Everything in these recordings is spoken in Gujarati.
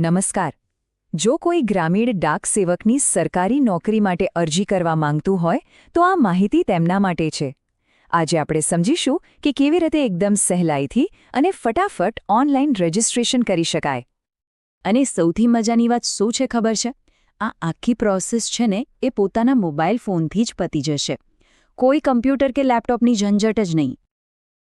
નમસ્કાર. જો કોઈ ગ્રામીણ ડાક સેવકની સરકારી નોકરી માટે અરજી કરવા માંગતું હોય, તો આ માહિતી તેમના માટે છે. આજે આપણે સમજીશું કે કેવી રીતે એકદમ સહેલાઈથી અને ફટાફટ ઓનલાઈન રજિસ્ટ્રેશન કરી શકાય. અને સૌથી મજાની વાત શું છે ખબર છે? આ આખી પ્રોસેસ છે ને, એ પોતાના મોબાઈલ ફોનથી જ પતી જશે. કોઈ કમ્પ્યુટર કે લેપટોપની ઝંઝટ જ નહીં.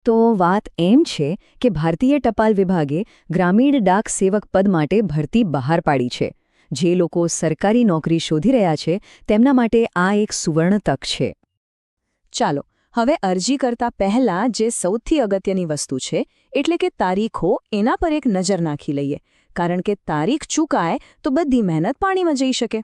તો વાત એમ છે કે ભારતીય ટપાલ વિભાગે ગ્રામીણ ડાક સેવક પદ માટે ભરતી બહાર પાડી છે. જે લોકો સરકારી નોકરી શોધી રહ્યા છે, તેમના માટે આ એક સુવર્ણ તક છે. ચાલો, હવે અરજી કરતા પહેલા જે સૌથી અગત્યની વસ્તુ છે, એટલે કે તારીખો એના પર એક નજર નાખી લઈએ. કારણ કે તારીખ ચૂકાય તો બધી મહેનત પાણીમાં જઈ શકે.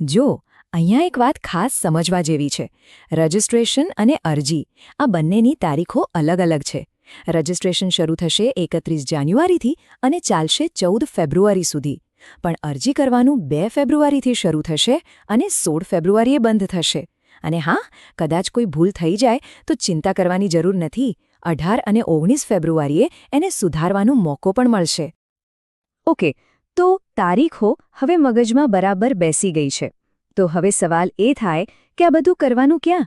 જો અહીંયા એક વાત ખાસ સમજવા જેવી છે. રજિસ્ટ્રેશન અને અરજી, આ બંનેની તારીખો અલગ અલગ છે. રજિસ્ટ્રેશન શરૂ થશે એકત્રીસ જાન્યુઆરીથી અને ચાલશે ચૌદ ફેબ્રુઆરી સુધી. પણ અરજી કરવાનું બે ફેબ્રુઆરીથી શરૂ થશે અને સોળ ફેબ્રુઆરીએ બંધ થશે. અને હા, કદાચ કોઈ ભૂલ થઈ જાય તો ચિંતા કરવાની જરૂર નથી. અઢાર અને ઓગણીસ ફેબ્રુઆરીએ એને સુધારવાનો મોકો પણ મળશે. ઓકે, તો તારીખો હવે મગજમાં બરાબર બેસી ગઈ છે. તો હવે સવાલ એ થાય કે આ બધું કરવાનું ક્યાં?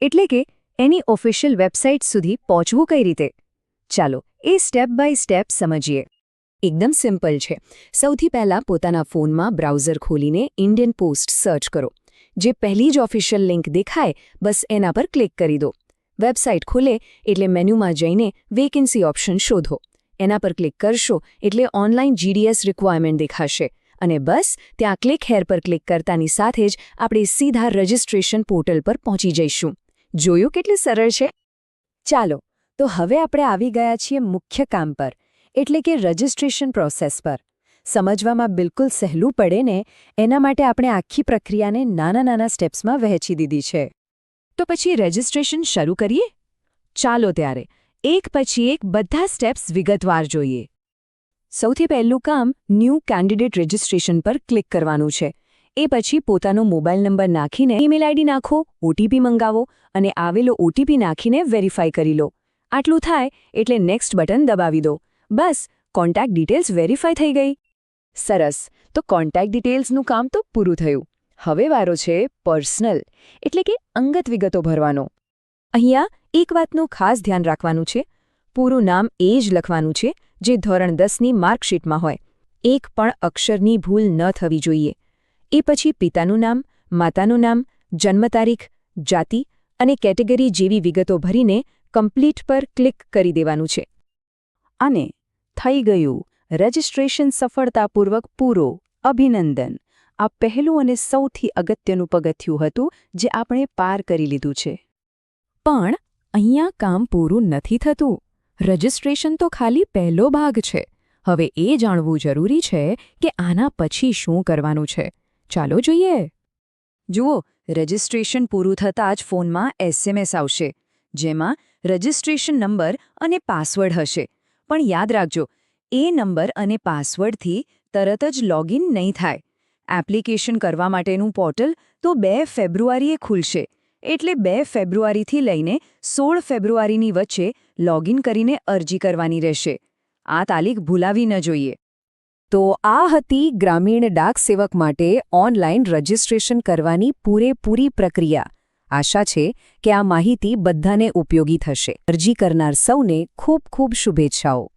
એટલે કે એની ઓફિશિયલ વેબસાઇટ સુધી પહોંચવું કઈ રીતે? ચાલો એ સ્ટેપ બાય સ્ટેપ સમજીએ. એકદમ સિમ્પલ છે. સૌથી પહેલાં પોતાના ફોનમાં બ્રાઉઝર ખોલીને ઇન્ડિયન પોસ્ટ સર્ચ કરો. જે પહેલી જ ઓફિશિયલ લિંક દેખાય, બસ એના પર ક્લિક કરી દો. વેબસાઇટ ખોલે એટલે મેન્યુમાં જઈને વેકેન્સી ઓપ્શન શોધો. એના પર ક્લિક કરશો એટલે ઓનલાઈન જીડીએસ રિક્વાયરમેન્ટ દેખાશે. અને બસ, ત્યાં ક્લિક હેર પર ક્લિક કરતાની સાથે જ આપણે સીધા રજિસ્ટ્રેશન પોર્ટલ પર પહોંચી જઈશું. જોયું કેટલું સરળ છે? ચાલો, તો હવે આપણે આવી ગયા છીએ મુખ્ય કામ પર, એટલે કે રજિસ્ટ્રેશન પ્રોસેસ પર. સમજવામાં બિલકુલ સહેલું પડે ને, એના માટે આપણે આખી પ્રક્રિયાને નાના નાના સ્ટેપ્સમાં વહેંચી દીધી છે. તો પછી રજિસ્ટ્રેશન શરૂ કરીએ? ચાલો ત્યારે, એક પછી એક બધા સ્ટેપ્સ વિગતવાર જોઈએ. સૌથી પહેલું કામ ન્યૂ કેન્ડિડેટ રજિસ્ટ્રેશન પર ક્લિક કરવાનું છે. એ પછી પોતાનો મોબાઈલ નંબર નાખીને ઈમેલ આઈડી નાખો, ઓટીપી મંગાવો અને આવેલો ઓટીપી નાખીને વેરીફાઈ કરી લો. આટલું થાય એટલે નેક્સ્ટ બટન દબાવી દો. બસ, કોન્ટેક્ટ ડિટેલ્સ વેરીફાઈ થઈ ગઈ. સરસ. તો કોન્ટેક્ટ ડિટેલ્સનું કામ તો પૂરું થયું. હવે વારો છે પર્સનલ, એટલે કે અંગત વિગતો ભરવાનો. અહીંયા એક વાતનું ખાસ ધ્યાન રાખવાનું છે. પૂરું નામ એ જ લખવાનું છે જે ધોરણ દસની માર્કશીટમાં હોય. એક પણ અક્ષરની ભૂલ ન થવી જોઈએ. એ પછી પિતાનું નામ માતાનું નામ જન્મ તારીખ જાતિ અને કેટેગરી જેવી વિગતો ભરીને કમ્પ્લીટ પર ક્લિક કરી દેવાનું છે. અને થઈ ગયું. રજિસ્ટ્રેશન સફળતાપૂર્વક પૂરો. અભિનંદન. આ પહેલું અને સૌથી અગત્યનું પગથિયું હતું જે આપણે પાર કરી લીધું છે. પણ અહીંયા કામ પૂરું નથી થતું. રજિસ્ટ્રેશન તો ખાલી પહેલો ભાગ છે. હવે એ જાણવું જરૂરી છે કે આના પછી શું કરવાનું છે. ચાલો જોઈએ. જુઓ, રજિસ્ટ્રેશન પૂરું થતાં જ ફોનમાં એસએમએસ આવશે, જેમાં રજિસ્ટ્રેશન નંબર અને પાસવર્ડ હશે. પણ યાદ રાખજો, એ નંબર અને પાસવર્ડથી તરત જ લોગિન નહીં થાય. એપ્લિકેશન કરવા માટેનું પોર્ટલ તો બે ફેબ્રુઆરીએ ખુલશે. એટલે બે ફેબ્રુઆરીથી લઈને સોળ ફેબ્રુઆરીની વચ્ચે લોગિન કરીને અરજી કરવાની રહેશે. આ તારીખ ભૂલાવી ન જોઈએ. તો આ હતી ગ્રામીણ ડાક સેવક માટે ઓનલાઈન રજિસ્ટ્રેશન કરવાની પૂરેપૂરી પ્રક્રિયા. આશા છે કે આ માહિતી બધાને ઉપયોગી થશે. અરજી કરનાર સૌને ખૂબ ખૂબ શુભેચ્છાઓ.